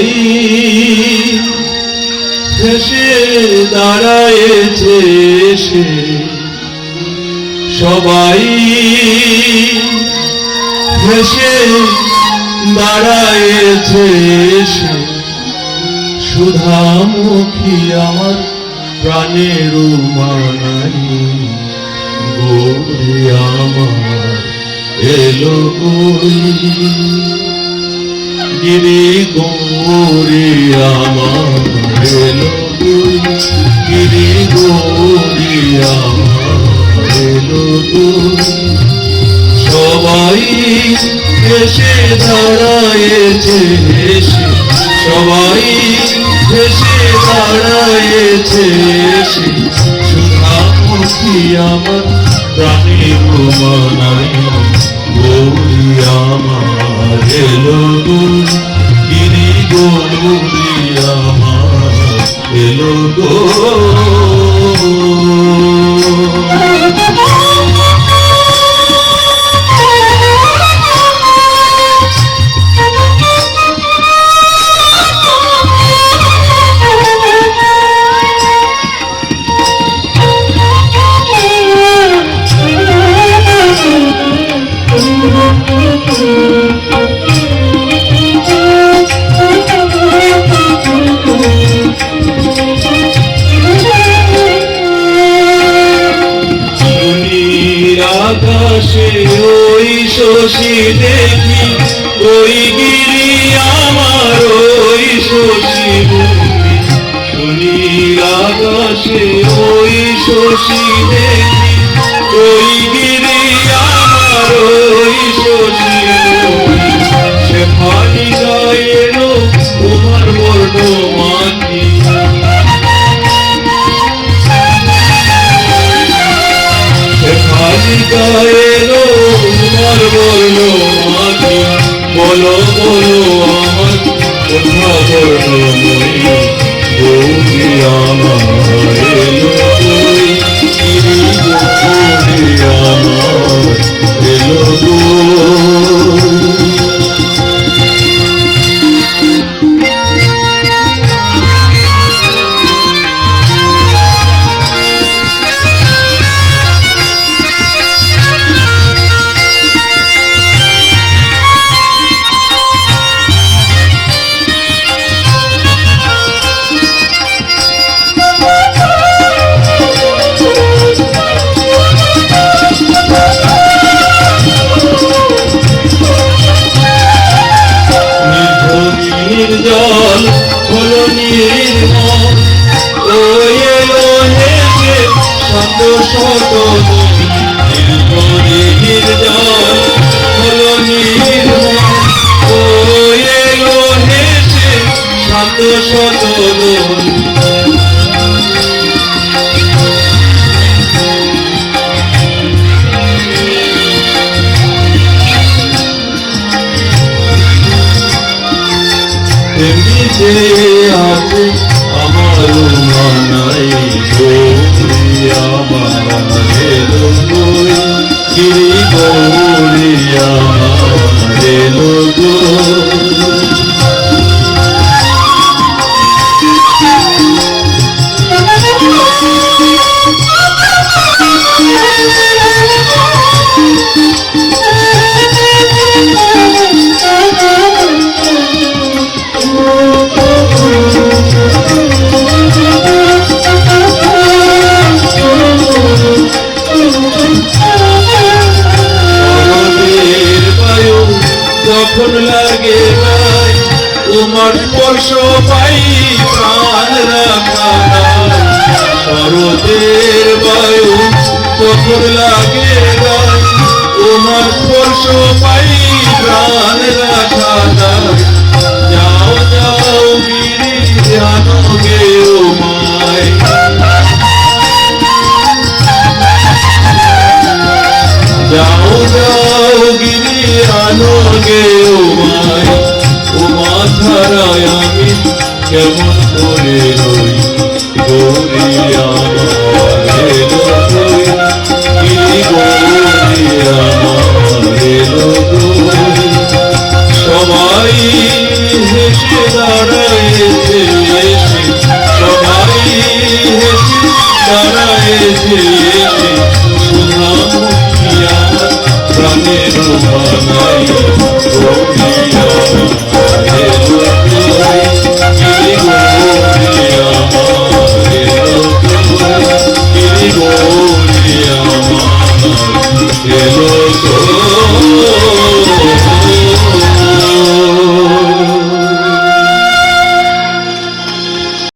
সবাই ভেসে দাঁড়ায়েছে সে। সবাই ভেসে দাঁড়ায়েছে সে। সুধামুখী আমার প্রাণের মানাই গৌরী আমার এলো কই? গিরি গৌরী, আমার গিরি গৌরী, আমার সবাই এসে দাঁড়ায়েছে সবাই এসে দাঁড়ায়েছে, এসে। আমার, প্রাণী আমার আকাশে ওই শশী দেখি, ওই গিরি আমার ওই শশী মুখী সুনীল আকাশে ওই শশী দেখি, ওই গিরি আমার ওই শশী মুখী সে ফানি গায়েরও তোমার বর্ণ এমনিতে আছে আমার মানাই আমার এলো গই গিরি গৌরী আমার এলো যখন লাগে ভাই তোমার স্পর্শ পাই, প্রাণ রাখা শরতের বায়ু তখন লাগে ভাই তোমার স্পর্শ পাই যাও গিরি আলোগে ও মায় ও আমি কেমন করে রই গৌরিয়া গৌরিয়া